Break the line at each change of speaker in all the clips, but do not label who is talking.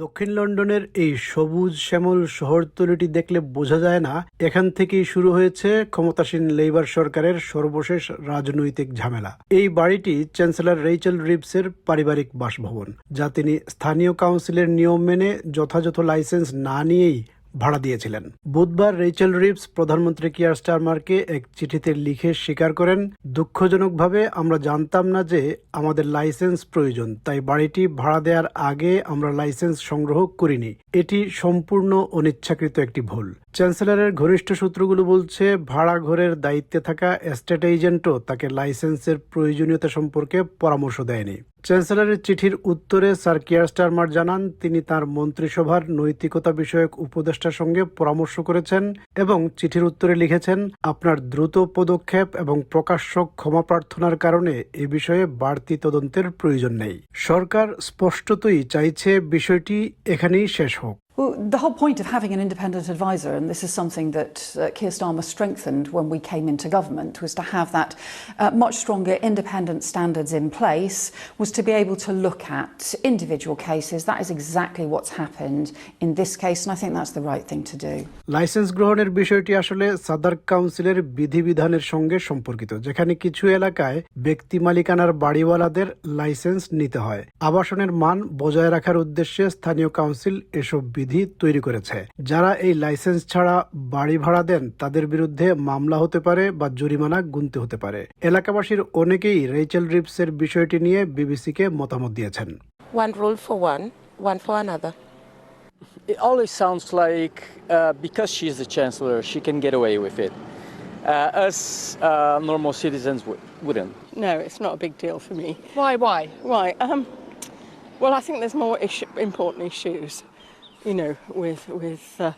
দক্ষিণ লন্ডনের এই সবুজ শ্যামল শহরতলিটি দেখলে বোঝা যায় না, এখান থেকেই শুরু হয়েছে ক্ষমতাসীন লেবার সরকারের সর্বশেষ রাজনৈতিক ঝামেলা। এই বাড়িটি চ্যান্সেলর রেইচেল রিপসের পারিবারিক বাসভবন, যা তিনি স্থানীয় কাউন্সিলের নিয়ম মেনে যথাযথ লাইসেন্স না নিয়েই ভাড়া দিয়েছিলেন। বুধবার রেইচেল রিপস প্রধানমন্ত্রী কিয়ার স্টারমারকে এক চিঠিতে লিখে স্বীকার করেন, দুঃখজনকভাবে আমরা জানতাম না যে আমাদের লাইসেন্স প্রয়োজন, তাই বাড়িটি ভাড়া দেওয়ার আগে আমরা লাইসেন্স সংগ্রহ করিনি। এটি সম্পূর্ণ অনিচ্ছাকৃত একটি ভুল। চ্যান্সেলরের ঘনিষ্ঠ সূত্রগুলো বলছে ভাড়া ঘরের দায়িত্বে থাকা এস্টেট এজেন্টও তাকে লাইসেন্সের প্রয়োজনীয়তা সম্পর্কে পরামর্শ দেয়নি। চ্যান্সেলরের চিঠির উত্তরে স্যার কিয়ার স্টারমার জানান, তিনি তার মন্ত্রিসভার নৈতিকতা বিষয়ক উপদেষ্টার সঙ্গে পরামর্শ করেছেন এবং চিঠির উত্তরে লিখেছেন, আপনার দ্রুত পদক্ষেপ এবং প্রকাশ্য ক্ষমা প্রার্থনার কারণে এ বিষয়ে বাড়তি তদন্তের প্রয়োজন নেই। সরকার স্পষ্টতই চাইছে বিষয়টি এখানেই শেষ হোক।
Well, the whole point of having an independent advisor, and this is something that uh, Keir Starmer strengthened when we came into government, was to have that uh, much stronger independent standards in place, was to be able to look at individual cases. That is exactly what's happened in this case, and I think that's the right thing to do.
Licence গ্রহণের বিষয়টি আসলে সাদার কাউন্সিলের বিধিবিধানের সঙ্গে সম্পর্কিত যেখানে কিছু এলাকায় ব্যক্তি মালিকানার বাড়িওয়ালাদের লাইসেন্স নিতে হয় আবাসনের মান বজায় রাখার উদ্দেশ্যে স্থানীয় কাউন্সিল এসব বিধি তৈরি করেছে যারা এই লাইসেন্স ছাড়া বাড়ি ভাড়া দেন তাদের বিরুদ্ধে মামলা হতে পারে বা জরিমানা গুনতে হতে পারে এলাকাবাসীর অনেকেই রেইচেল রিপসের বিষয়টি নিয়ে বিবিসিকে মতামত দিয়েছেন
One rule for one, one for another.
It always sounds like uh, because she's the chancellor, she can get away with it. Uh, us uh, normal citizens w- wouldn't.
No, it's not a big deal for me.
Why? Why?
Why? Um, well, I think there's more issue, important issues, you know, with with uh,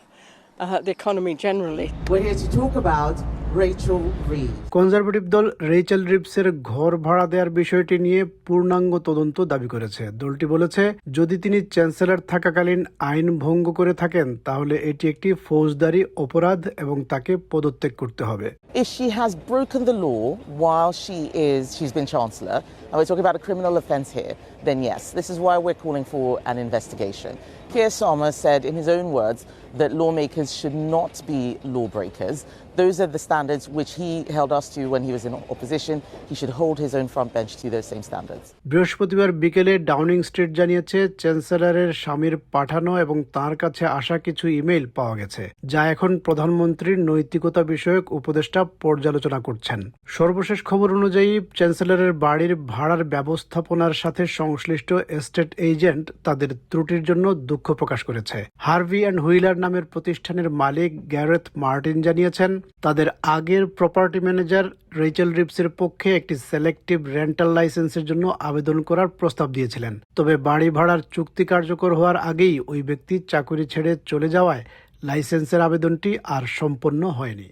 uh, the economy generally.
We're here to talk about Rachel Reed.
Conservative দল Rachel রিপসের ঘর ভাড়া দেওয়ার বিষয়টি নিয়ে পূর্ণাঙ্গ তদন্ত দাবি করেছে দলটি বলেছে যদি তিনি চ্যান্সেলর থাকাকালীন আইন ভঙ্গ করে থাকেন তাহলে এটি একটি ফৌজদারি অপরাধ এবং তাকে পদত্যাগ করতে হবে
If she has broken the law while she is she's been chancellor, and we're talking about a criminal offence here, then yes, this is why we're calling for an investigation. Keir Starmer said, in his own words, that lawmakers should not be lawbreakers. Those are the standards which he held us to when he was in opposition. He should hold his own front bench to those same standards.
বৃহস্পতিবার বিকেলে Downing street জানিয়েছে চ্যান্সেলরের স্বামীর পাঠানো এবং তার কাছে আসা কিছু ইমেইল পাওয়া গেছে যা এখন প্রধানমন্ত্রীর নৈতিকতা বিষয়ক উপদেষ্টা পর্যালোচনা করছেন সর্বশেষ খবর অনুযায়ী চ্যান্সেলরের বাড়ির ভাড়ার ব্যবস্থাপনার সাথে সংশ্লিষ্ট এস্টেট এজেন্ট তাদের ত্রুটির জন্য দুঃখ প্রকাশ করেছে। হার্ভি অ্যান্ড হুইলার নামের প্রতিষ্ঠানের মালিক গ্যারেথ মার্টিন জানিয়েছেন, তাদের আগের প্রপার্টি ম্যানেজার রেচেল রিপসের পক্ষে একটি সেলেক্টিভ রেন্টাল লাইসেন্সের জন্য আবেদন করার প্রস্তাব দিয়েছিলেন। তবে বাড়ি ভাড়ার চুক্তি কার্যকর হওয়ার আগেই ওই ব্যক্তি চাকুরি ছেড়ে চলে যাওয়ায় লাইসেন্সের আবেদনটি আর সম্পন্ন হয়নি।